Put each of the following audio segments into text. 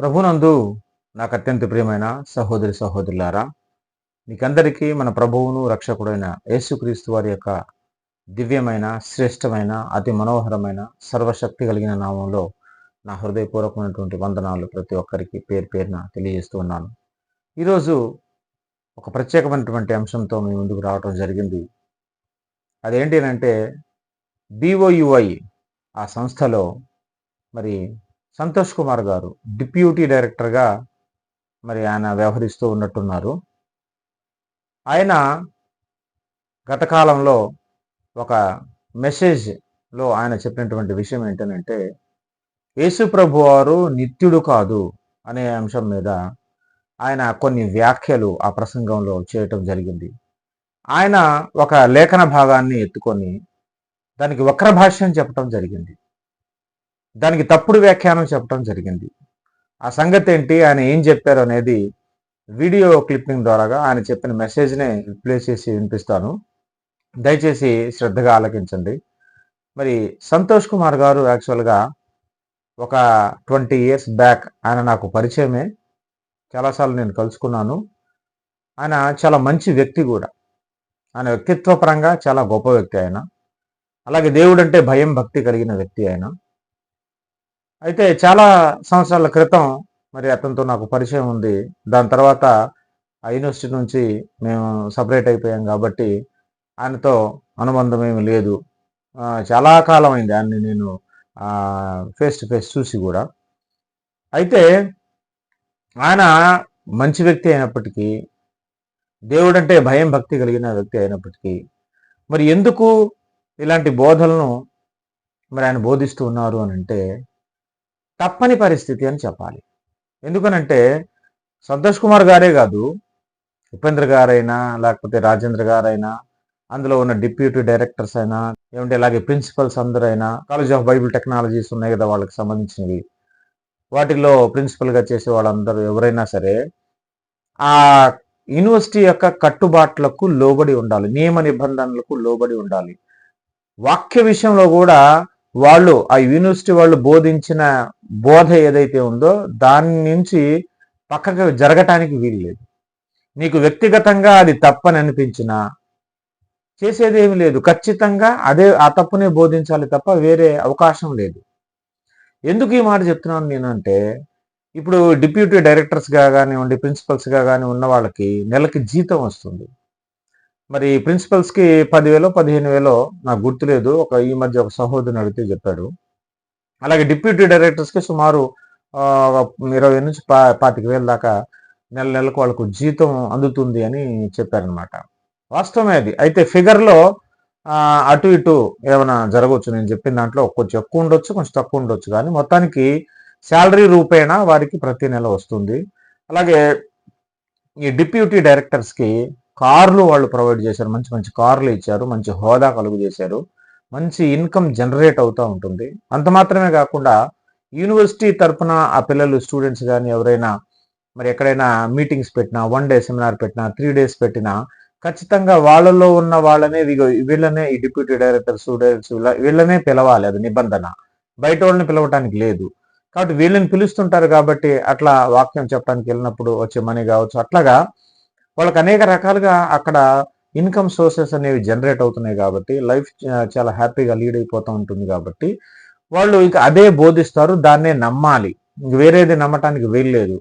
ప్రభునందు నాకు అత్యంత ప్రియమైన సహోదరి సహోదరులారా మీకందరికీ మన ప్రభువును రక్షకుడైన యేసుక్రీస్తు వారి యొక్క దివ్యమైన శ్రేష్టమైన అతి మనోహరమైన సర్వశక్తి కలిగిన నామంలో నా హృదయపూర్వకమైనటువంటి వందనాలు ప్రతి ఒక్కరికి పేరు పేరున తెలియజేస్తూ ఉన్నాను. ఈరోజు ఒక ప్రత్యేకమైనటువంటి అంశంతో మీ ముందుకు రావడం జరిగింది. అదేంటి అంటే బిఓయుఐ ఆ సంస్థలో మరి సంతోష్ కుమార్ గారు డిప్యూటీ డైరెక్టర్గా మరి ఆయన వ్యవహరిస్తూ ఉన్నట్టున్నారు. ఆయన గత కాలంలో ఒక మెసేజ్లో ఆయన చెప్పినటువంటి విషయం ఏంటంటే యేసు ప్రభు వారు నిత్యుడు కాదు అనే అంశం మీద ఆయన కొన్ని వ్యాఖ్యలు ఆ ప్రసంగంలో చేయటం జరిగింది. ఆయన ఒక లేఖన భాగాన్ని ఎత్తుకొని దానికి వక్ర భాష్యం జరిగింది. దానికి తప్పుడు వ్యాఖ్యానం చెప్పడం జరిగింది. ఆ సంగతి ఏంటి ఆయన ఏం చెప్పారు అనేది వీడియో క్లిప్పింగ్ ద్వారాగా ఆయన చెప్పిన మెసేజ్నే ప్లే చేసి వినిపిస్తాను. దయచేసి శ్రద్ధగా ఆలకించండి. మరి సంతోష్ కుమార్ గారు యాక్చువల్గా ఒక ట్వంటీ ఇయర్స్ బ్యాక్ ఆయన నాకు పరిచయమే. చాలాసార్లు నేను కలుసుకున్నాను. ఆయన చాలా మంచి వ్యక్తి కూడా. ఆయన వ్యక్తిత్వ పరంగా చాలా గొప్ప వ్యక్తి ఆయన. అలాగే దేవుడు అంటే భయం భక్తి కలిగిన వ్యక్తి ఆయన. అయితే చాలా సంవత్సరాల క్రితం మరి అతనితో నాకు పరిచయం ఉంది. దాని తర్వాత ఆ యూనివర్సిటీ నుంచి మేము సపరేట్ అయిపోయాం కాబట్టి ఆయనతో అనుబంధం ఏమి లేదు. చాలా కాలం అయింది ఆయన్ని నేను ఫేస్ టు ఫేస్ చూసి కూడా. అయితే ఆయన మంచి వ్యక్తి అయినప్పటికీ దేవుడంటే భయం భక్తి కలిగిన వ్యక్తి అయినప్పటికీ మరి ఎందుకు ఇలాంటి బోధలను మరి ఆయన బోధిస్తూ ఉన్నారు అని అంటే తప్పని పరిస్థితి అని చెప్పాలి. ఎందుకనంటే సంతోష్ కుమార్ గారే కాదు ఉపేంద్ర గారైనా లేకపోతే రాజేంద్ర గారైనా అందులో ఉన్న డిప్యూటీ డైరెక్టర్స్ అయినా ఏమంటే అలాగే ప్రిన్సిపల్స్ అందరైనా కాలేజ్ ఆఫ్ బైబిల్ టెక్నాలజీస్ ఉన్నాయి కదా వాళ్ళకి సంబంధించినవి. వాటిల్లో ప్రిన్సిపల్గా చేసే వాళ్ళందరూ ఎవరైనా సరే ఆ యూనివర్సిటీ యొక్క కట్టుబాట్లకు లోబడి ఉండాలి నియమ నిబంధనలకు లోబడి ఉండాలి. వాక్య విషయంలో కూడా వాళ్ళు ఆ యూనివర్సిటీ వాళ్ళు బోధించిన బోధ ఏదైతే ఉందో దాని నుంచి పక్కకు జరగటానికి వీలు లేదు నీకు వ్యక్తిగతంగా అది తప్పని అనిపించినా చేసేదేమి లేదు. ఖచ్చితంగా అదే ఆ తప్పునే బోధించాలి తప్ప వేరే అవకాశం లేదు. ఎందుకు ఈ మాట చెప్తున్నాను నేను అంటే ఇప్పుడు డిప్యూటీ డైరెక్టర్స్గా కానివ్వండి ప్రిన్సిపల్స్గా కానీ ఉన్న వాళ్ళకి నెలకి జీతం వస్తుంది. మరి ప్రిన్సిపల్స్కి పదివేలో పదిహేను వేలో నాకు గుర్తులేదు. ఒక ఈ మధ్య ఒక సహోదరుని అడిగితే చెప్పాడు. అలాగే డిప్యూటీ డైరెక్టర్స్కి సుమారు ఇరవై నుంచి పా పాతిక వేల దాకా నెల నెలకు వాళ్ళకు జీతం అందుతుంది అని చెప్పారనమాట వాస్తవమే అది. అయితే ఫిగర్లో అటు ఇటు ఏమైనా జరగవచ్చు నేను చెప్పిన దాంట్లో కొంచెం ఎక్కువ ఉండొచ్చు కొంచెం తక్కువ ఉండొచ్చు. కానీ మొత్తానికి శాలరీ రూపేణా వారికి ప్రతి నెల వస్తుంది. అలాగే ఈ డిప్యూటీ డైరెక్టర్స్కి కార్లు వాళ్ళు ప్రొవైడ్ చేశారు. మంచి మంచి కార్లు ఇచ్చారు. మంచి హోదా కలుగు చేశారు మంచి ఇన్కమ్ జనరేట్ అవుతూ ఉంటుంది. అంత మాత్రమే కాకుండా యూనివర్సిటీ తరపున ఆ పిల్లలు స్టూడెంట్స్ కానీ ఎవరైనా మరి ఎక్కడైనా మీటింగ్స్ పెట్టినా వన్ డే సెమినార్ పెట్టినా త్రీ డేస్ పెట్టినా ఖచ్చితంగా వాళ్ళలో ఉన్న వాళ్ళనే వీళ్ళనే ఈ డిప్యూటీ డైరెక్టర్ స్టూడెంట్స్ వీళ్ళనే పిలవాలి. అది నిబంధన. బయట వాళ్ళని పిలవటానికి లేదు. కాబట్టి వీళ్ళని పిలుస్తుంటారు కాబట్టి అట్లా వాక్యం చెప్పడానికి వెళ్ళినప్పుడు వచ్చే మనీ కావచ్చు. అట్లాగా వాళ్ళకి అనేక రకాలుగా అక్కడ ఇన్కమ్ సోర్సెస్ అనేవి జనరేట్ అవుతున్నాయి కాబట్టి లైఫ్ చాలా హ్యాపీగా లీడ్ అయిపోతూ ఉంటుంది కాబట్టి వాళ్ళు ఇక అదే బోధిస్తారు దాన్నే నమ్మాలి. వేరేది నమ్మటానికి వీల్లేదు.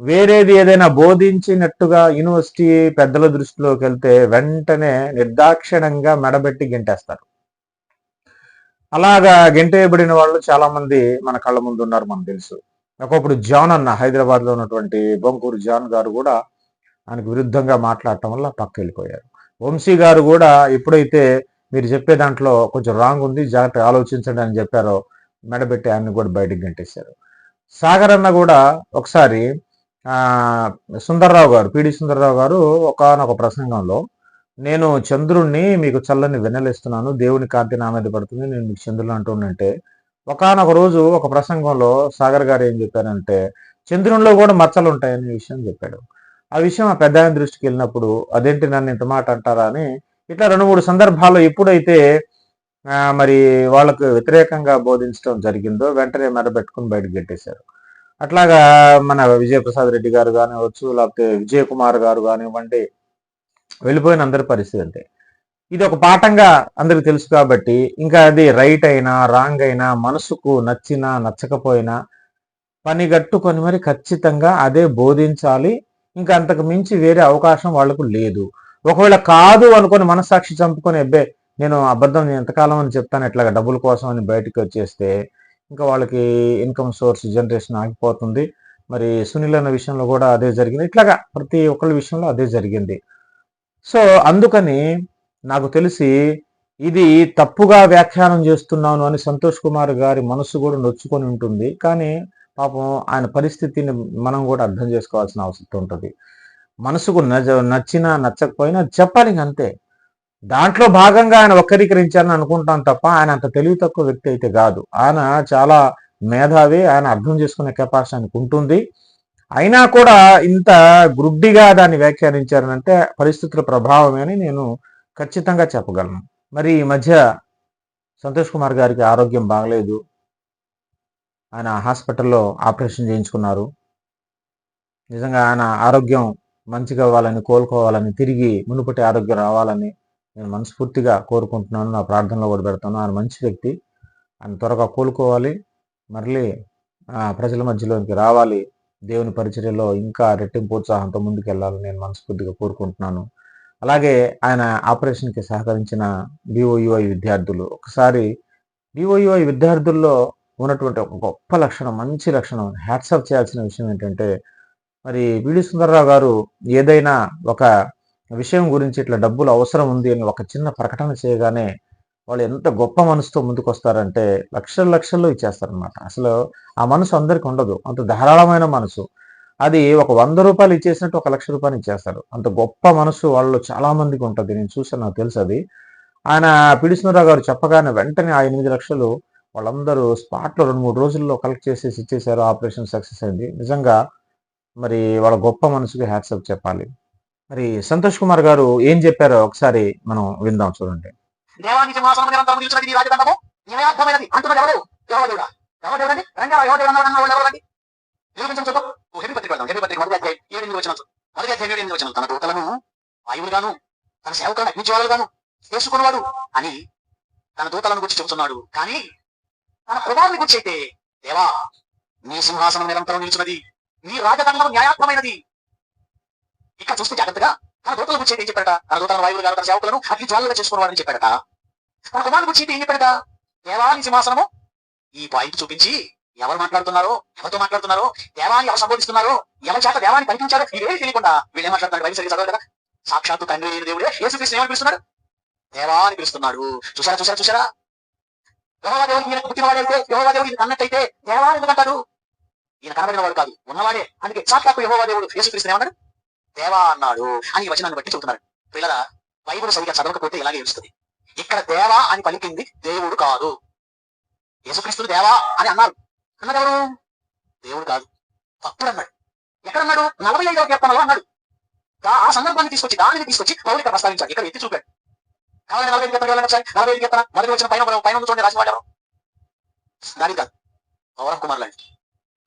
వేరేది ఏదైనా బోధించినట్టుగా యూనివర్సిటీ పెద్దల దృష్టిలోకి వెళ్తే వెంటనే నిర్దాక్షిణంగా మెడబెట్టి గెంటేస్తారు. అలాగా గెంటేయబడిన వాళ్ళు చాలా మంది మన కళ్ళ ముందు ఉన్నారు మనకు తెలుసు. ఒకప్పుడు జాన్ అన్న హైదరాబాద్లో ఉన్నటువంటి బొంకూరు జాన్ గారు కూడా ఆయనకు విరుద్ధంగా మాట్లాడటం వల్ల పక్క వెళ్ళిపోయారు వంశీ గారు కూడా ఎప్పుడైతే మీరు చెప్పే దాంట్లో కొంచెం రాంగ్ ఉంది జాగ్రత్త ఆలోచించండి అని చెప్పారో మెడబెట్టి ఆయన్ని కూడా బయటకు గంటేశారు. సాగర్ అన్న కూడా ఒకసారి సుందర్రావు గారు పిడి సుందర్రావు గారు ఒకనొక ప్రసంగంలో నేను చంద్రుణ్ణి మీకు చల్లని వెన్నెలేస్తున్నాను దేవుని కాంతి నా మీద పడుతుంది నేను మీకు చంద్రుని అంటున్నంటే ఒకనొక రోజు ఒక ప్రసంగంలో సాగర్ గారు ఏం చెప్పారంటే చంద్రునిలో కూడా మచ్చలు ఉంటాయనే విషయం చెప్పాడు. ఆ విషయం ఆ పెద్ద ఆయన దృష్టికి వెళ్ళినప్పుడు అదేంటి నన్ను ఇంత మాట అంటారా అని ఇట్లా రెండు మూడు సందర్భాల్లో ఎప్పుడైతే మరి వాళ్ళకు వ్యతిరేకంగా బోధించడం జరిగిందో వెంటనే మెడబెట్టుకుని బయటకు గెట్టేశారు. అట్లాగా మన విజయప్రసాద్ రెడ్డి గారు కానివ్వచ్చు లేకపోతే విజయ్ కుమార్ గారు కానివ్వండి వెళ్ళిపోయిన అందరి పరిస్థితి అంతే. ఇది ఒక పాఠంగా అందరికి తెలుసు కాబట్టి ఇంకా అది రైట్ అయినా రాంగ్ అయినా మనసుకు నచ్చినా నచ్చకపోయినా పని గట్టుకొని మరి ఖచ్చితంగా అదే బోధించాలి ఇంకా అంతకు మించి వేరే అవకాశం వాళ్ళకు లేదు. ఒకవేళ కాదు అనుకొని మనసాక్షి చంపుకొని అబ్బే నేను అబద్ధం నేను ఎంతకాలం అని చెప్తాను ఇట్లాగా డబ్బుల కోసం అని బయటకు వచ్చేస్తే ఇంకా వాళ్ళకి ఇన్కమ్ సోర్స్ జనరేషన్ ఆగిపోతుంది. మరి సునీల్ అన్న విషయంలో కూడా అదే జరిగింది. ఇట్లాగా ప్రతి ఒక్కళ్ళ విషయంలో అదే జరిగింది. సో అందుకని నాకు తెలిసి ఇది తప్పుగా వ్యాఖ్యానం చేస్తున్నాను అని సంతోష్ కుమార్ గారి మనసు కూడా నొచ్చుకొని ఉంటుంది. కానీ పాపం ఆయన పరిస్థితిని మనం కూడా అర్థం చేసుకోవాల్సిన అవసరం ఉంటుంది. మనసుకు నచ్చ నచ్చినా నచ్చకపోయినా చెప్పాలి అంతే. దాంట్లో భాగంగా ఆయన వక్రీకరించాలని అనుకుంటాం తప్ప ఆయన అంత తెలివి తక్కువ వ్యక్తి అయితే కాదు. ఆయన చాలా మేధావి ఆయన అర్థం చేసుకునే కెపాసిటీ ఆయనకు ఉంటుంది. అయినా కూడా ఇంత గ్రుడ్డిగా దాన్ని వ్యాఖ్యానించారనంటే పరిస్థితుల ప్రభావమే అని నేను ఖచ్చితంగా చెప్పగలను. మరి ఈ మధ్య సంతోష్ కుమార్ గారికి ఆరోగ్యం బాగలేదు. ఆయన హాస్పిటల్లో ఆపరేషన్ చేయించుకున్నారు. నిజంగా ఆయన ఆరోగ్యం మంచిగా అవ్వాలని కోలుకోవాలని తిరిగి మునుపటి ఆరోగ్యం రావాలని నేను మనస్ఫూర్తిగా కోరుకుంటున్నాను. నా ప్రార్థనలో కూడా పెడతాను. ఆయన మంచి వ్యక్తి. ఆయన త్వరగా కోలుకోవాలి. మళ్ళీ ప్రజల మధ్యలోకి రావాలి. దేవుని పరిచర్యలో ఇంకా రెట్టింపు ఉత్సాహంతో ముందుకెళ్ళాలని నేను మనస్ఫూర్తిగా కోరుకుంటున్నాను. అలాగే ఆయన ఆపరేషన్కి సహకరించిన బీఓయుఐ విద్యార్థులు. ఒకసారి బీఓయుఐ విద్యార్థుల్లో ఉన్నటువంటి ఒక గొప్ప లక్షణం మంచి లక్షణం. హ్యాట్సప్ చేయాల్సిన విషయం ఏంటంటే మరి విడి సుందరరావు గారు ఏదైనా ఒక విషయం గురించి ఇట్లా డబ్బులు అవసరం ఉంది అని ఒక చిన్న ప్రకటన చేయగానే వాళ్ళు ఎంత గొప్ప మనసుతో ముందుకు వస్తారంటే లక్షల లక్షల్లో ఇచ్చేస్తారనమాట అసలు ఆ మనసు అందరికి ఉండదు. అంత ధారాళమైన మనసు. అది ఒక వంద రూపాయలు ఇచ్చేసినట్టు ఒక లక్ష రూపాయలు ఇచ్చేస్తారు. అంత గొప్ప మనసు వాళ్ళు చాలా మందికి ఉంటుంది. నేను చూసాను నాకు తెలుసు అది. ఆయన పిడిసినరావు గారు చెప్పగానే వెంటనే ఆ ఎనిమిది లక్షలు వాళ్ళందరూ స్పాట్లో రెండు మూడు రోజుల్లో కలెక్ట్ చేసేసి ఇచ్చేసారు ఆపరేషన్ సక్సెస్ అయింది. నిజంగా మరి వాళ్ళ గొప్ప మనసుకి హ్యాట్సప్ చెప్పాలి. మరి సంతోష్ కుమార్ గారు ఏం చెప్పారో ఒకసారి మనం విందాం చూడండి. దేవానికి ఎవరు? వచ్చిన తన దూతలను వాయువులుగాను తన సేవకులను చేసుకున్నవాడు అని తన దూతలను గురించి చెబుతున్నాడు. కానీ తన కుమారుని గుర్చైతే దేవా నీ సింహాసనం నిరంతరం నిలిచినది నీ రాజదండం న్యాయాత్మమైనది ఇక్కడ చూస్తే జాగ్రత్తగా తన దూతల గురించి ఏం చెప్పాడట? తన దూతల వాయువులు గారు తన సేవకులను అగ్ని జ్వాలుగా చేసుకున్నవాడని చెప్పాడట. తన కుమారుని గురించి ఏం చెప్పాడట? దేవాని సింహాసనము ఈ పాయింట్ చూపించి ఎవరు మాట్లాడుతున్నారో ఎవరితో మాట్లాడుతున్నారో దేవాన్ని ఎవరు సంబోధిస్తున్నారో ఎవరి చేత దేవాన్ని కనిపించారో ఇవేమి తెలియకుండా వీళ్ళే ఏం మాట్లాడుతున్నారు బయట సరిగ్గా చదవాలి కదా? సాక్షాత్తు తండ్రి అయిన దేవుడే యేసుక్రీస్తు ఏమని పిలుస్తున్నాడు? దేవా అని పిలుస్తున్నాడు. చూసారా చూసారా చూసారా యెహోవా ఈయన పుట్టినవాడైతే యెహోవా దేవుడు ఈయన అన్నట్టయితే దేవా అని ఎందుకంటాడు ఈయన కనబడిన వాడు కాదు ఉన్నవాడే. అందుకే సాక్షాత్తు యెహోవా దేవుడు యేసుక్రీస్తు ఏమన్నాడు దేవా అన్నాడు అని ఈ వచనాన్ని బట్టి చెబుతున్నాడు పిల్లల బైబుల్ సరిగా చదవకపోతే ఇలాగే తెలుస్తుంది ఇక్కడ దేవా అని పలికింది దేవుడు కాదు. యేసుక్రీస్తుడు దేవా అని అన్నారు. అన్నదెవరు? దేవుడు కాదు. తప్పుడు అన్నాడు. ఎక్కడ అన్నాడు నలభై ఐదవ కీర్తనలో అన్నాడు. ఆ సందర్భాన్ని తీసుకొచ్చి దానిని తీసుకొచ్చి పౌరిక ప్రస్తావించాడు ఇక్కడ ఎత్తి చూపాడు. కావాలంటే నలభై ఐదు కీర్తన వెళ్ళండి ఒకసారి నలభై ఐదు కీర్తన మొదటి వచ్చిన పైన పైన ఉంది చూడండి రాసి వాడారు దాని కాదు. గౌరవ కుమార్ లాంటి.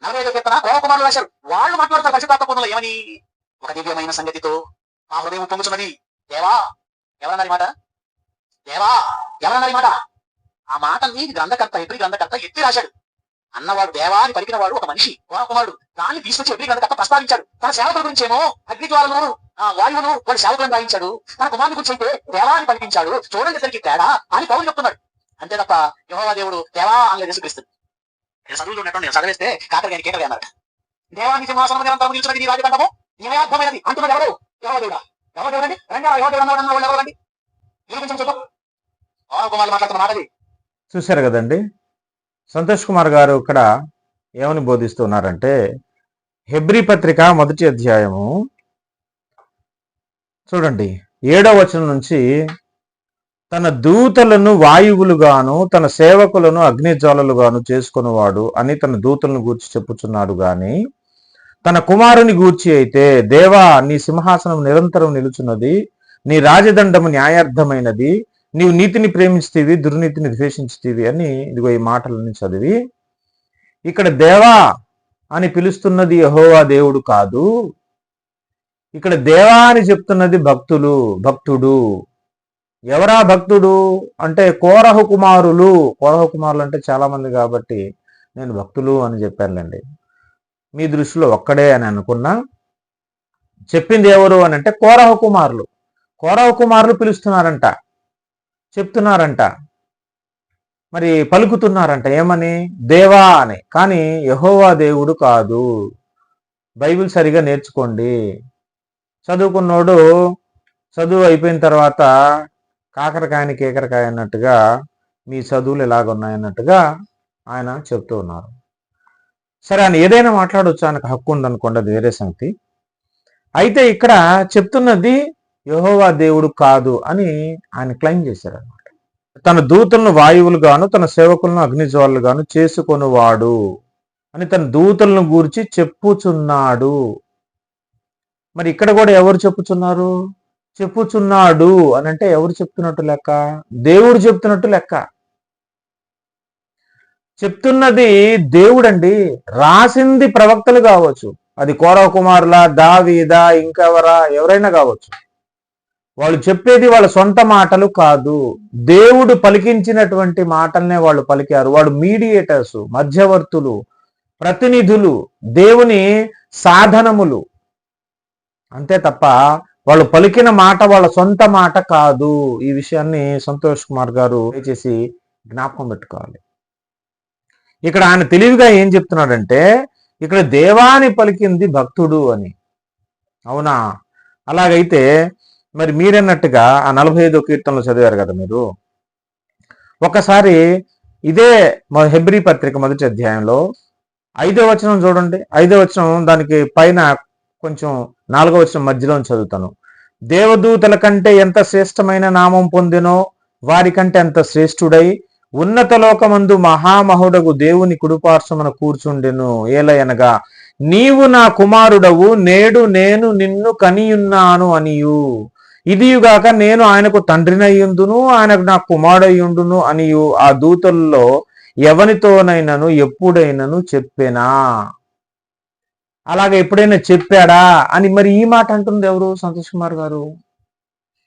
నలభై ఐదు కీర్తన గౌరవ కుమారులు రాశారు వాళ్ళు మాట్లాడతారు పరిశుద్ధాత్మ పొందులో. ఏమని? ఒక దివ్యమైన సంగతితో ఆ హృదయం పొంగుతున్నది దేవా ఎవరన్నారు మాట? దేవా ఎవరన్నారు మాట? ఆ మాటల్ని గ్రంథకర్త ఎప్పుడు గ్రంథకర్త ఎత్తి రాశాడు. అన్నవాడు దేవా అని పలికిన వాడు ఒక మనిషి కుమారుడు. దాన్ని తీసుకొచ్చి ఎప్పుడు గ్రంథకర్త ప్రస్తావించాడు. తన సేవకుల గురించి ఏమో అగ్నిజ్వాలను ఆ వాయువును వాడు సేవకులను రాయించాడు తన కుమారుని గురించి అయితే దేవా అని పలికించాడు. చూడండి సరికి తేడా అని పౌరులు చెప్తున్నాడు. అంతే తప్ప యహోవా దేవుడు దేవా అని యేసుక్రీస్తు. చదువులు ఉన్నట్టు నేను చదివేస్తే కాకరగాని కేకలు అన్నారు దేవానికి సింహాసనం నిరంతరం నిలిచినది నీ రాజదండము న్యాయార్థమైనది అంటున్నాడు ఎవరు? యహోవా దేవుడా? ఎవరు దేవుడండి? రంగా యహోవా దేవుడు అన్నాడు అన్న వాళ్ళు ఎవరండి నిరూపించండి చూద్దాం పవన్ కుమార్ మాట్లాడుతున్న మాటది చూశారు కదండి? సంతోష్ కుమార్ గారు ఇక్కడ ఏమని బోధిస్తున్నారంటే హెబ్రి పత్రిక మొదటి అధ్యాయము చూడండి ఏడవ వచనం నుంచి తన దూతలను వాయువులుగాను తన సేవకులను అగ్నిజ్వాలలుగాను చేసుకునేవాడు అని తన దూతలను గూర్చి చెప్పుచున్నాడు గాని తన కుమారుని గూర్చి అయితే దేవా నీ సింహాసనం నిరంతరం నిలుచున్నది నీ రాజదండము న్యాయార్థమైనది నీవు నీతిని ప్రేమిస్తీవి దుర్నీతిని ద్వేషించుతీవి అని ఇదిగో ఈ మాటలని చదివి ఇక్కడ దేవా అని పిలుస్తున్నది యహోవా దేవుడు కాదు ఇక్కడ దేవా అని చెప్తున్నది భక్తులు భక్తుడు. ఎవరా భక్తుడు? అంటే కోరహు కుమారులు. కోరహు కుమారులు అంటే చాలా మంది కాబట్టి నేను భక్తులు అని చెప్పానులేండి. మీ దృష్టిలో ఒక్కడే అని అనుకున్నా. చెప్పింది ఎవరు అని అంటే కోరహ కుమారులు. కోరహ కుమారులు పిలుస్తున్నారంట. చెప్తున్నారంట. మరి పలుకుతున్నారంట. ఏమని? దేవా అని. కానీ యహోవా దేవుడు కాదు. బైబిల్ సరిగా నేర్చుకోండి. చదువుకున్నోడు చదువు అయిపోయిన తర్వాత కాకరకాయని కేకరకాయ అన్నట్టుగా మీ చదువులు ఎలాగున్నాయన్నట్టుగా ఆయన చెప్తూ ఉన్నారు. సరే ఆయన ఏదైనా మాట్లాడవచ్చు ఆయనకు హక్కు ఉందనుకోండి అది వేరే సంగతి. అయితే ఇక్కడ చెప్తున్నది యహోవా దేవుడు కాదు అని ఆయన క్లెయిమ్ చేశారు అనమాట తన దూతలను వాయువులు గాను తన సేవకులను అగ్నిజ్వాలు గాను చేసుకొనువాడు అని తన దూతలను గూర్చి చెప్పుచున్నాడు. మరి ఇక్కడ కూడా ఎవరు చెప్పుచున్నారు? చెప్పుచున్నాడు అని అంటే ఎవరు చెప్తున్నట్టు లెక్క? దేవుడు చెప్తున్నట్టు లెక్క. చెప్తున్నది దేవుడండి రాసింది ప్రవక్తలు కావచ్చు. అది కోరవ కుమారుల దావీదా ఇంకెవరా ఎవరైనా కావచ్చు. వాళ్ళు చెప్పేది వాళ్ళ సొంత మాటలు కాదు. దేవుడు పలికించినటువంటి మాటలనే వాళ్ళు పలికారు. వాడు మీడియేటర్స్ మధ్యవర్తులు ప్రతినిధులు దేవుని సాధనములు. అంతే తప్ప వాళ్ళు పలికిన మాట వాళ్ళ సొంత మాట కాదు. ఈ విషయాన్ని సంతోష్ కుమార్ గారు దయచేసి జ్ఞాపకం పెట్టుకోవాలి. ఇక్కడ ఆయన తెలివిగా ఏం చెప్తున్నాడంటే ఇక్కడ దేవాని పలికింది భక్తుడు అని. అవునా? అలాగైతే మరి మీరన్నట్టుగా ఆ నలభై ఐదో కీర్తనలు చదివారు కదా మీరు? ఒకసారి ఇదే హెబ్రి పత్రిక మొదటి అధ్యాయంలో ఐదో వచనం చూడండి. ఐదో వచనం దానికి పైన కొంచెం నాలుగో వచ్చిన మధ్యలో చదువుతాను. దేవదూతల కంటే ఎంత శ్రేష్టమైన నామం పొందినో వారికంటే ఎంత శ్రేష్ఠుడై ఉన్నత లోకమందు మహామహుడగు దేవుని కుడుపార్శ్వమున కూర్చుండెను ఏలయనగా నీవు నా కుమారుడవు నేడు నేను నిన్ను కనియున్నాను అనియు. ఇదియుగాక నేను ఆయనకు తండ్రినయ్యుందును ఆయనకు నా కుమారుడయ్యుండును అనియు. ఆ దూతల్లో ఎవనితోనైనను ఎప్పుడైనను చెప్పెనా? అలాగే ఎప్పుడైనా చెప్పాడా అని మరి ఈ మాట అంటుంది ఎవరు? సంతోష్ కుమార్ గారు.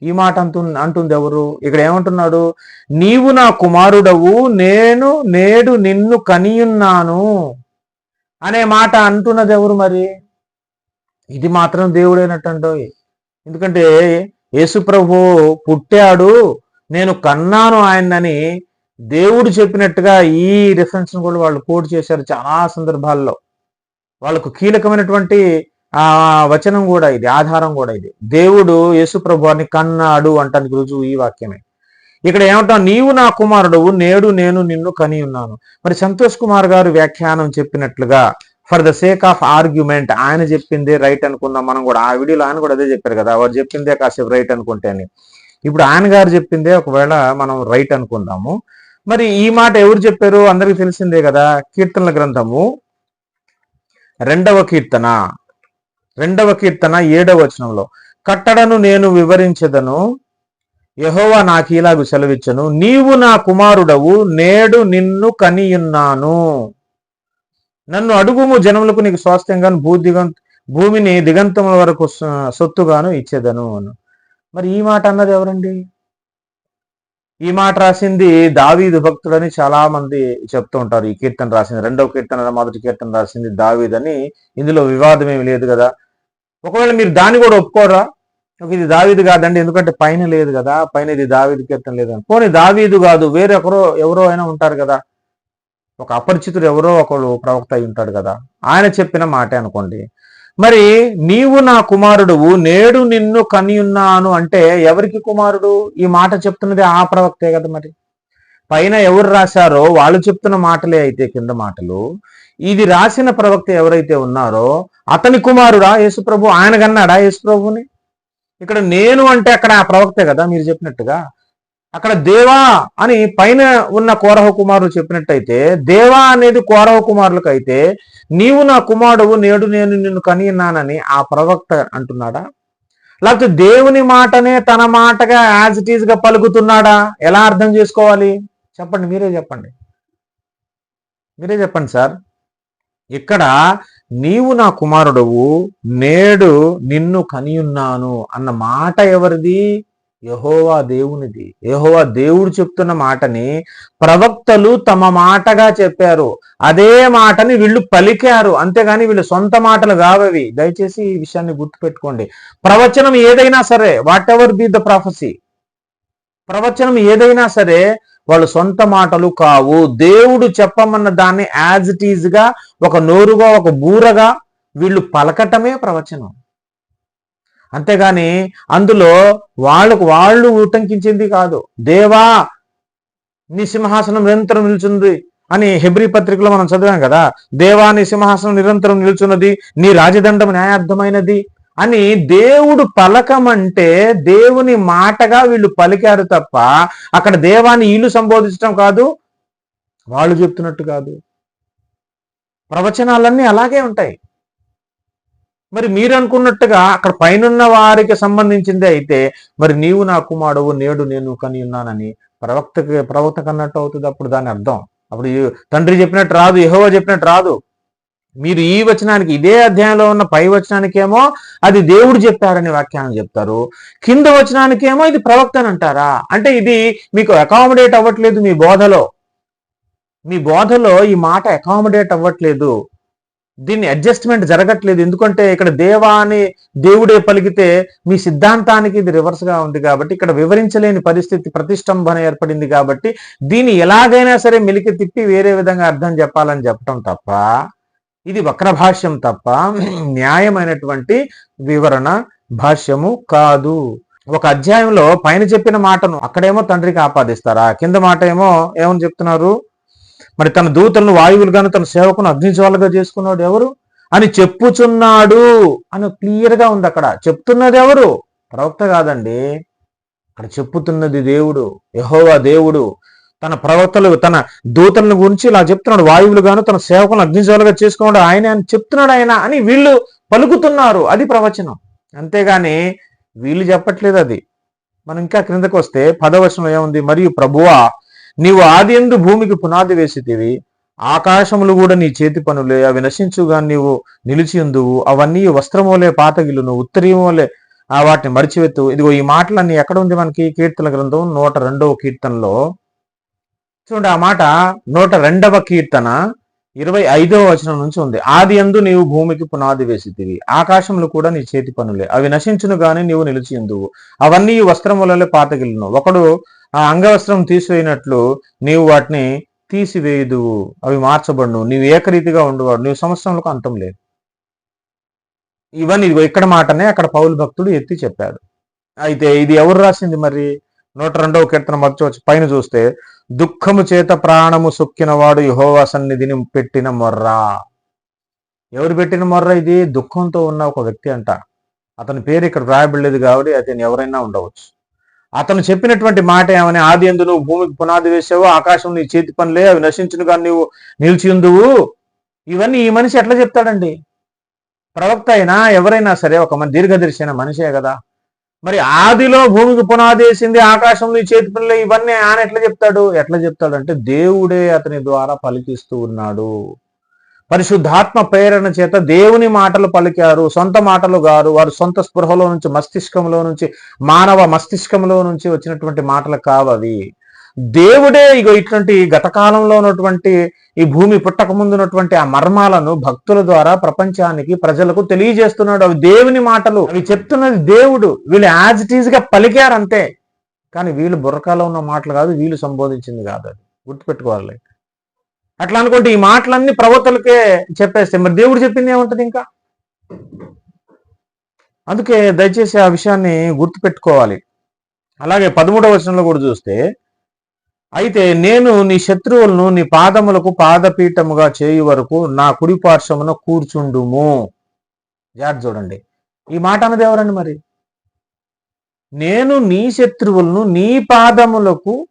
ఈ మాట అంటు అంటుంది ఎవరు? ఇక్కడ ఏమంటున్నాడు? నీవు నా కుమారుడవు నేను నేడు నిన్ను కనియున్నాను అనే మాట అంటున్నది ఎవరు మరి? ఇది మాత్రం దేవుడైనట్టు ఎందుకంటే యేసుప్రభు పుట్టాడు నేను కన్నాను ఆయనని దేవుడు చెప్పినట్టుగా ఈ రిఫరెన్స్ కూడా వాళ్ళు కోడ్ చేశారు చాలా సందర్భాల్లో. వాళ్ళకు కీలకమైనటువంటి ఆ వచనం కూడా ఇది ఆధారం కూడా ఇది. దేవుడు యేసుప్రభు కన్నాడు అంటానికి రుజువు ఈ వాక్యమే. ఇక్కడ ఏమంటా నీవు నా కుమారుడు నేడు నేను నిన్ను కని ఉన్నాను. మరి సంతోష్ కుమార్ గారు వ్యాఖ్యానం చెప్పినట్లుగా for the sake of argument ఆయన చెప్పిందే రైట్ అనుకుందాం మనం కూడా. ఆ వీడియోలో ఆయన కూడా అదే చెప్పారు కదా వాడు చెప్పిందే కాసేపు రైట్ అనుకుంటే అని. ఇప్పుడు ఆయన గారు చెప్పిందే ఒకవేళ మనం రైట్ అనుకుందాము. మరి ఈ మాట ఎవరు చెప్పారు? అందరికి తెలిసిందే కదా కీర్తనల గ్రంథము రెండవ కీర్తన. రెండవ కీర్తన ఏడవ వచనంలో కట్టడను నేను వివరించదను యహోవా నాకు ఇలాగు సెలవిచ్చను నీవు నా కుమారుడవు నేడు నిన్ను కనియున్నాను. నన్ను అడుగుము జనములకు నీకు స్వాస్థ్యంగాను భూ దిగంత భూమిని దిగంతముల వరకు సొత్తుగాను ఇచ్చేదను అను. మరి ఈ మాట అన్నది ఎవరండి? ఈ మాట రాసింది దావీదు భక్తుడని చాలా మంది చెప్తూ ఉంటారు. ఈ కీర్తన రాసింది రెండవ కీర్తన మొదటి కీర్తన రాసింది దావీదని ఇందులో వివాదం ఏమి లేదు కదా. ఒకవేళ మీరు దాన్ని కూడా ఒప్పుకోరా? ఇది దావీదు కాదండి ఎందుకంటే పైన లేదు కదా. పైన ఇది దావీదు కీర్తన లేదు పోనీ దావీదు కాదు వేరే ఒకరో ఎవరో అయినా ఉంటారు కదా. ఒక అపరిచితుడు ఎవరో ఒకడు ప్రవక్త అయి ఉంటాడు కదా. ఆయన చెప్పిన మాటే అనుకోండి. మరి నీవు నా కుమారుడువు నేడు నిన్ను కనియున్నాను అంటే ఎవరికి కుమారుడు? ఈ మాట చెప్తున్నది ఆ ప్రవక్తే కదా మరి. పైన ఎవరు రాశారో వాళ్ళు చెప్తున్న మాటలే అయితే కింద మాటలు. ఇది రాసిన ప్రవక్త ఎవరైతే ఉన్నారో అతని కుమారుడా యేసుప్రభు? ఆయన కన్నాడా యేసుప్రభుని? ఇక్కడ నేను అంటే అక్కడ ఆ ప్రవక్తే కదా మీరు చెప్పినట్టుగా? అక్కడ దేవా అని పైన ఉన్న కోరహ కుమారులు చెప్పినట్టయితే దేవా అనేది కోరహ కుమారులకు అయితే నీవు నా కుమారుడు నేడు నేను నిన్ను కనియున్నానని ఆ ప్రవక్త అంటున్నాడా? లేకపోతే దేవుని మాటనే తన మాటగా యాజ్ ఇట్ ఈజ్గా పలుకుతున్నాడా? ఎలా అర్థం చేసుకోవాలి? చెప్పండి మీరే చెప్పండి. మీరే చెప్పండి సార్. ఇక్కడ నీవు నా కుమారుడవు నేడు నిన్ను కనియున్నాను అన్న మాట ఎవరిది? యహోవా దేవునిది. యహోవా దేవుడు చెప్తున్న మాటని ప్రవక్తలు తమ మాటగా చెప్పారు. అదే మాటని వీళ్ళు పలికారు. అంతేగాని వీళ్ళు సొంత మాటలు కావవి. దయచేసి ఈ విషయాన్ని గుర్తుపెట్టుకోండి. ప్రవచనం ఏదైనా సరే whatever be the prophecy ప్రవచనం ఏదైనా సరే వాళ్ళు సొంత మాటలు కావు. దేవుడు చెప్పమన్న దాన్ని యాజ్ ఇట్ ఈజ్గా ఒక నోరుగా ఒక బూరగా వీళ్ళు పలకటమే ప్రవచనం. అంతేగాని అందులో వాళ్ళకు వాళ్ళు ఉటంకించింది కాదు. దేవా నీ సింహాసనం నిరంతరం నిలుచుంది అని హెబ్రి పత్రికలో మనం చదివాం కదా. దేవా నీ సింహాసనం నిరంతరం నిలుచున్నది నీ రాజదండం న్యాయార్థమైనది అని దేవుడు పలకమంటే దేవుని మాటగా వీళ్ళు పలికారు తప్ప అక్కడ దేవాన్ని ఇల్లు సంబోధించడం కాదు వాళ్ళు చెప్తున్నట్టు కాదు. ప్రవచనాలన్నీ అలాగే ఉంటాయి. మరి మీరు అనుకున్నట్టుగా అక్కడ పైనున్న వారికి సంబంధించిందే అయితే మరి నీవు నా కుమారుడు నేడు నేను కని ఉన్నానని ప్రవక్తకి ప్రవక్త అన్నట్టు అవుతుంది అప్పుడు దాని అర్థం. అప్పుడు తండ్రి చెప్పినట్టు రాదు యహోవా చెప్పినట్టు రాదు. మీరు ఈ వచనానికి ఇదే అధ్యాయంలో ఉన్న పై వచనానికేమో అది దేవుడు చెప్పారని వ్యాఖ్యానం చెప్తారు. కింద వచనానికేమో ఇది ప్రవక్త అని అంటారా? అంటే ఇది మీకు అకామిడేట్ అవ్వట్లేదు మీ బోధలో. మీ బోధలో ఈ మాట అకామిడేట్ అవ్వట్లేదు. దీన్ని అడ్జస్ట్మెంట్ జరగట్లేదు. ఎందుకంటే ఇక్కడ దేవా అని దేవుడే పలికితే మీ సిద్ధాంతానికి ఇది రివర్స్గా ఉంది కాబట్టి ఇక్కడ వివరించలేని పరిస్థితి ప్రతిష్టంభన ఏర్పడింది కాబట్టి దీన్ని ఎలాగైనా సరే మిలికి తిప్పి వేరే విధంగా అర్థం చెప్పాలని చెప్పటం తప్ప ఇది వక్ర భాష్యం తప్ప న్యాయమైనటువంటి వివరణ భాష్యము కాదు. ఒక అధ్యాయంలో పైన చెప్పిన మాటను అక్కడేమో తండ్రికి ఆపాదిస్తారా? కింద మాట ఏమో ఏమని చెప్తున్నారు? మరి తన దూతలను వాయువులుగాను తన సేవకును అగ్నిజ్వాలుగా చేసుకున్నాడు ఎవరు? అని చెప్పుచున్నాడు అని క్లియర్గా ఉంది అక్కడ. చెప్తున్నది ఎవరు? ప్రవక్త కాదండి. అక్కడ చెప్పుతున్నది దేవుడు యహోవా దేవుడు. తన ప్రవక్తలు తన దూతలను గురించి ఇలా చెప్తున్నాడు. వాయువులుగాను తన సేవకులను అగ్నిజ్వాలుగా చేసుకున్నాడు ఆయన అని చెప్తున్నాడు ఆయన అని వీళ్ళు పలుకుతున్నారు. అది ప్రవచనం. అంతేగాని వీళ్ళు చెప్పట్లేదు అది. మనం ఇంకా క్రిందకు వస్తే పదవచనం ఏముంది? మరియు ప్రభువా నీవు ఆది ఎందు భూమికి పునాది వేసితివి ఆకాశములు కూడా నీ చేతి పనులే అవి నశించుగా నీవు నిలిచి ఉందువు అవన్నీ వస్త్రమోలే పాతగిలును ఉత్తరీమోలే ఆ వాటిని మడిచివెత్తు ఇదిగో ఈ మాటలన్నీ ఎక్కడ ఉంది మనకి? కీర్తన గ్రంథం నూట రెండవ కీర్తనలో. చూడండి ఆ మాట నూట రెండవ కీర్తన. ఇరవై ఐదవ వచనం నుంచి ఉంది. ఆది అందు నీవు భూమికి పునాది వేసితివి ఆకాశములు కూడా నీ చేతి పనులే. అవి నశించును గాని నీవు నిలిచి ఎందువు అవన్నీ వస్త్రములలో పాతగిలను. ఒకడు ఆ అంగవస్త్రం తీసివేయినట్లు నీవు వాటిని తీసివేయుదువు. అవి మార్చబడును. నీవు ఏకరీతిగా ఉండేవాడు నీవు సంవత్సరంలో అంతం లేదు. ఇవన్నీ ఇక్కడ మాటనే అక్కడ పౌలు భక్తుడు ఎత్తి చెప్పాడు. అయితే ఇది ఎవరు రాసింది మరి? నూట రెండవ కీర్తన మధ్య వచ్చి పైన చూస్తే దుఃఖము చేత ప్రాణము సొక్కిన వాడు యహోవా సన్నిధిని పెట్టిన మొర్ర. ఎవరు పెట్టిన మొర్ర ఇది? దుఃఖంతో ఉన్న ఒక వ్యక్తి అంట. అతని పేరు ఇక్కడ రాయబడలేదు కాబట్టి అతను ఎవరైనా ఉండవచ్చు. అతను చెప్పినటువంటి మాట ఏమని? ఆది ఎందు నువ్వు భూమికి పునాది వేసావు ఆకాశం నీ చేతి పనులే అవి నశించును కానీ నువ్వు నిలిచి ఉందువు ఇవన్నీ ఈ మనిషి ఎట్లా చెప్తాడండి? ప్రవక్త అయినా ఎవరైనా సరే ఒక మన దీర్ఘదర్శి అయిన మనిషే కదా. మరి ఆదిలో భూమికి పునాదేసింది ఆకాశంలో ఈ చేతి పనులు ఇవన్నీ ఆయన ఎట్లా చెప్తాడు? ఎట్లా చెప్తాడు అంటే దేవుడే అతని ద్వారా పలికిస్తూ ఉన్నాడు. పరిశుద్ధాత్మ ప్రేరణ చేత దేవుని మాటలు పలికారు సొంత మాటలు గారు వారు సొంత స్పృహలో నుంచి మస్తిష్కంలో నుంచి మానవ మస్తిష్కంలో నుంచి వచ్చినటువంటి మాటలు కావవి. దేవుడే ఇగో ఇటువంటి గతకాలంలో ఉన్నటువంటి ఈ భూమి పుట్టకముందున్నటువంటి ఉన్నటువంటి ఆ మర్మాలను భక్తుల ద్వారా ప్రపంచానికి ప్రజలకు తెలియజేస్తున్నాడు. అవి దేవుని మాటలు. అవి చెప్తున్నది దేవుడు. వీళ్ళు యాజ్ ఇట్ ఈజ్గా పలికారు అంతే కానీ వీళ్ళు బుర్రకాలో ఉన్న మాటలు కాదు వీళ్ళు సంబోధించింది కాదు అది. గుర్తుపెట్టుకోవాలి అట్లా అనుకుంటే ఈ మాటలన్నీ ప్రవక్తలకే చెప్పేస్తే మరి దేవుడు చెప్పింది ఏముంటది ఇంకా? అందుకే దయచేసి ఆ విషయాన్ని గుర్తుపెట్టుకోవాలి. అలాగే పదమూడవ వచనంలో కూడా చూస్తే అయితే నేను నీ శత్రువులను నీ పాదములకు పాదపీఠముగా చేయు వరకు నా కుడి పార్శ్వమున కూర్చుండుము. జాగ్రత్త చూడండి. ఈ మాట అన్నది ఎవరండి మరి? నేను నీ శత్రువులను నీ పాదములకు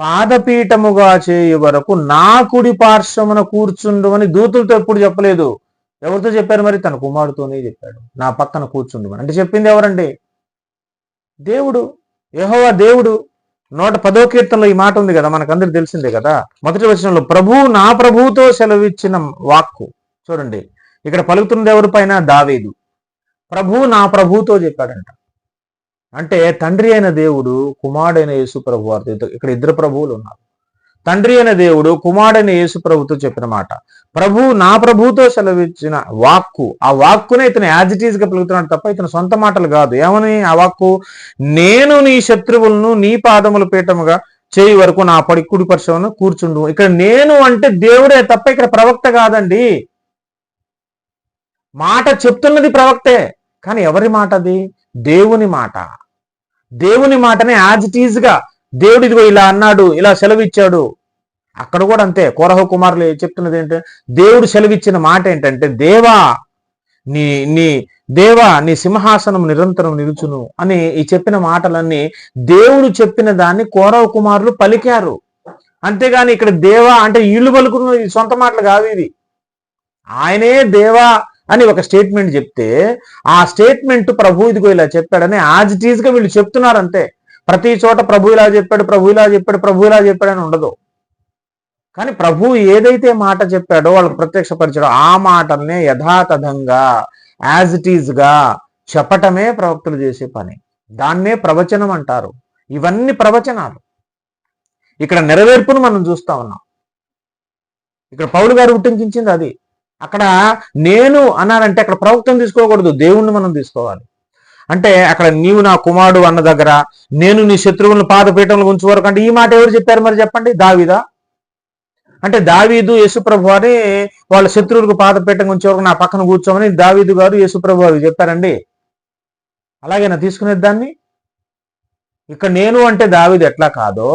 పాదపీఠముగా చేయు వరకు నా కుడి పార్శ్వమున కూర్చుండు అని దూతులతో ఎప్పుడు చెప్పలేదు. ఎవరితో చెప్పారు మరి? తన కుమారుతోనే చెప్పాడు. నా పక్కన కూర్చుండు అంటే చెప్పింది ఎవరండి? దేవుడు. యహోవా దేవుడు. నూట పదో కీర్తనలో ఈ మాట ఉంది కదా మనకందరికి తెలిసిందే కదా. మొదటి వచనంలో ప్రభు నా ప్రభువుతో సెలవిచ్చిన వాక్కు. చూడండి ఇక్కడ పలుకుతున్నది ఎవరి పైన? దావేదు. ప్రభు నా ప్రభుతో చెప్పాడంట. అంటే తండ్రి అయిన దేవుడు కుమారుడైన యేసు ప్రభు వారితో ఇక్కడ ఇద్దరు ప్రభువులు ఉన్నారు. తండ్రి అయిన దేవుడు కుమారుడని యేసు ప్రభుతో చెప్పిన మాట. ప్రభు నా ప్రభుతో సెలవిచ్చిన వాక్కు ఆ వాక్కునే ఇతను యాజ్ ఇట్గా పలుకుతున్నాడు తప్ప ఇతను సొంత మాటలు కాదు. ఏమని? ఆ వాక్కు నేను నీ శత్రువులను నీ పాదముల పీఠముగా చేయి వరకు నా పడి కుడి కూర్చుండు. ఇక్కడ నేను అంటే దేవుడే తప్ప ఇక్కడ ప్రవక్త కాదండి. మాట చెప్తున్నది ప్రవక్తే. కానీ ఎవరి మాట అది? దేవుని మాట. దేవుని మాటనే యాజ్ ఇట్ ఈజ్గా దేవుడు ఇదిగో ఇలా అన్నాడు ఇలా సెలవిచ్చాడు. అక్కడ కూడా అంతే. కోరహ కుమారులు చెప్తున్నది ఏంటంటే దేవుడు సెలవిచ్చిన మాట ఏంటంటే దేవా నీ నీ దేవా నీ సింహాసనం నిరంతరం నిలుచును అని ఈ చెప్పిన మాటలన్నీ దేవుడు చెప్పిన దాన్ని కోరవ కుమారులు పలికారు. అంతేగాని ఇక్కడ దేవా అంటే ఇల్లు పలుకున్న సొంత మాటలు కాదు ఇది. ఆయనే దేవా అని ఒక స్టేట్మెంట్ చెప్తే ఆ స్టేట్మెంట్ ప్రభు ఇదిగో ఇలా చెప్పాడని యాజ్ టీజ్గా గా వీళ్ళు చెప్తున్నారు అంతే. ప్రతి చోట ప్రభు ఇలా చెప్పాడు ప్రభు ఇలా చెప్పాడు ప్రభు ఇలా చెప్పాడని ఉండదు. కానీ ప్రభు ఏదైతే మాట చెప్పాడో వాళ్ళకి ప్రత్యక్షపరిచాడో ఆ మాటల్నే యథాతథంగా యాజ్ ఇట్ ఈజ్గా చెప్పటమే ప్రవక్తలు చేసే పని. దాన్నే ప్రవచనం అంటారు. ఇవన్నీ ప్రవచనాలు. ఇక్కడ నెరవేర్పును మనం చూస్తా ఉన్నాం. ఇక్కడ పౌలు గారు ఉట్టించింది అది. అక్కడ నేను అన్నారంటే అక్కడ ప్రవక్తను తీసుకోకూడదు దేవుణ్ణి మనం తీసుకోవాలి. అంటే అక్కడ నీవు నా కుమారుడు అన్న దగ్గర నేను నీ శత్రువులను పాదపీఠంలో ఉంచు వరకు అంటే ఈ మాట ఎవరు చెప్పారు మరి చెప్పండి? దావిదా? అంటే దావీదు యేసుప్రభు అని వాళ్ళ శత్రువులకు పాదపీఠం ఉంచే వరకు నా పక్కన కూర్చోమని దావీదు గారు యేసుప్రభు వారికి చెప్పారండి. అలాగే నా తీసుకునేది దాన్ని? ఇక్కడ నేను అంటే దావీదు ఎట్లా కాదో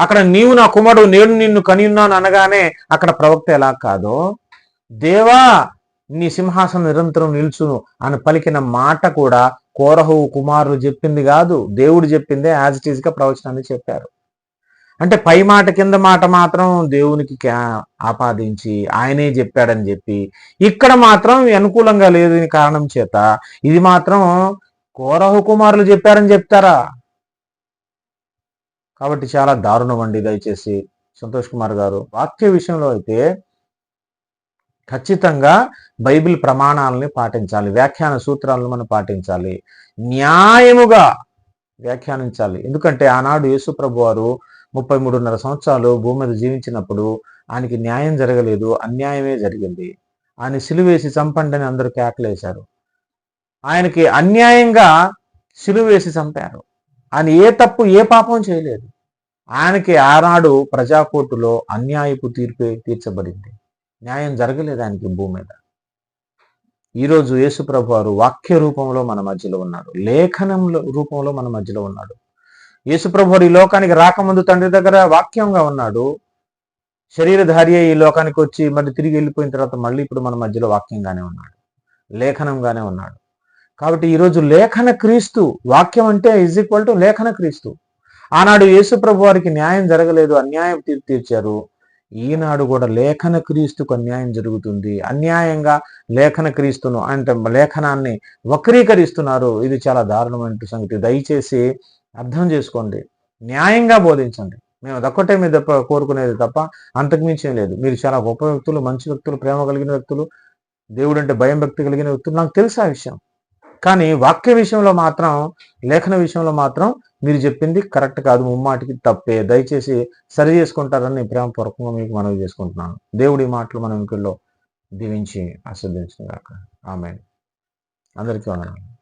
అక్కడ నీవు నా కుమారుడు నేను నిన్ను కనియున్నాను అనగానే అక్కడ ప్రవక్త ఎలా కాదో దేవా నీ సింహాసనం నిరంతరం నిల్చును అని పలికిన మాట కూడా కోరహు కుమారులు చెప్పింది కాదు. దేవుడు చెప్పిందే యాజ్ ఇట్ ఈజ్గా ప్రవచనాన్ని చెప్పారు. అంటే పై మాట కింద మాట మాత్రం దేవునికి ఆపాదించి ఆయనే చెప్పాడని చెప్పి ఇక్కడ మాత్రం అనుకూలంగా లేదని కారణం చేత ఇది మాత్రం కోరహు కుమారులు చెప్పారని చెప్తారా? కాబట్టి చాలా దారుణం అండి దయచేసి సంతోష్ కుమార్ గారు. వాక్య విషయంలో అయితే ఖచ్చితంగా బైబిల్ ప్రమాణాలని పాటించాలి వ్యాఖ్యాన సూత్రాలను మనం పాటించాలి న్యాయముగా వ్యాఖ్యానించాలి. ఎందుకంటే ఆనాడు యేసు ప్రభు వారు ముప్పై మూడున్నర సంవత్సరాలు భూమి మీద జీవించినప్పుడు ఆయనకి న్యాయం జరగలేదు అన్యాయమే జరిగింది. ఆయన సిలువేసి చంపండి అని అందరూ కేకలేశారు ఆయనకి అన్యాయంగా సిలువేసి చంపారు. ఆయన ఏ తప్పు ఏ పాపం చేయలేదు. ఆయనకి ఆనాడు ప్రజాకోర్టులో అన్యాయపు తీర్పే తీర్చబడింది. న్యాయం జరగలేదు ఆయనకి భూమి మీద. ఈరోజు యేసుప్రభు వారు వాక్య రూపంలో మన మధ్యలో ఉన్నారు. లేఖనం రూపంలో మన మధ్యలో ఉన్నాడు. యేసుప్రభు ఈ లోకానికి రాకముందు తండ్రి దగ్గర వాక్యంగా ఉన్నాడు. శరీరధారి ఈ లోకానికి వచ్చి మరి తిరిగి వెళ్ళిపోయిన తర్వాత మళ్ళీ ఇప్పుడు మన మధ్యలో వాక్యంగానే ఉన్నాడు. లేఖనంగానే ఉన్నాడు. కాబట్టి ఈరోజు లేఖన క్రీస్తు వాక్యం అంటే ఇజ్ ఈక్వల్ టు లేఖన క్రీస్తు. ఆనాడు యేసుప్రభు వారికి న్యాయం జరగలేదు అన్యాయం తీర్పు తీర్చారు. ఈనాడు కూడా లేఖన క్రీస్తుకు అన్యాయం జరుగుతుంది. అన్యాయంగా లేఖన క్రీస్తును అంటే లేఖనాన్ని వక్రీకరిస్తున్నారు. ఇది చాలా దారుణమైన సంగతి. దయచేసి అర్థం చేసుకోండి. న్యాయంగా బోధించండి. మేము అదొక్కటే మీద తప్ప కోరుకునేది తప్ప అంతకుమించి లేదు. మీరు చాలా గొప్ప వ్యక్తులు మంచి వ్యక్తులు ప్రేమ కలిగిన వ్యక్తులు దేవుడు అంటే భయం భక్తి కలిగిన వ్యక్తులు నాకు తెలుసు ఆ విషయం. కానీ వాక్య విషయంలో మాత్రం లేఖన విషయంలో మాత్రం మీరు చెప్పింది కరెక్ట్ కాదు. ముమ్మాటికి తప్పే. దయచేసి సరి చేసుకుంటారని ప్రేమ ప్రేమపూర్వకంగా మీకు మనవి చేసుకుంటున్నాను. దేవుడి మాటలు మన ఇంట్లో దీవించి ఆస్వాదించిన ఆమె అందరికీ వందనాలు.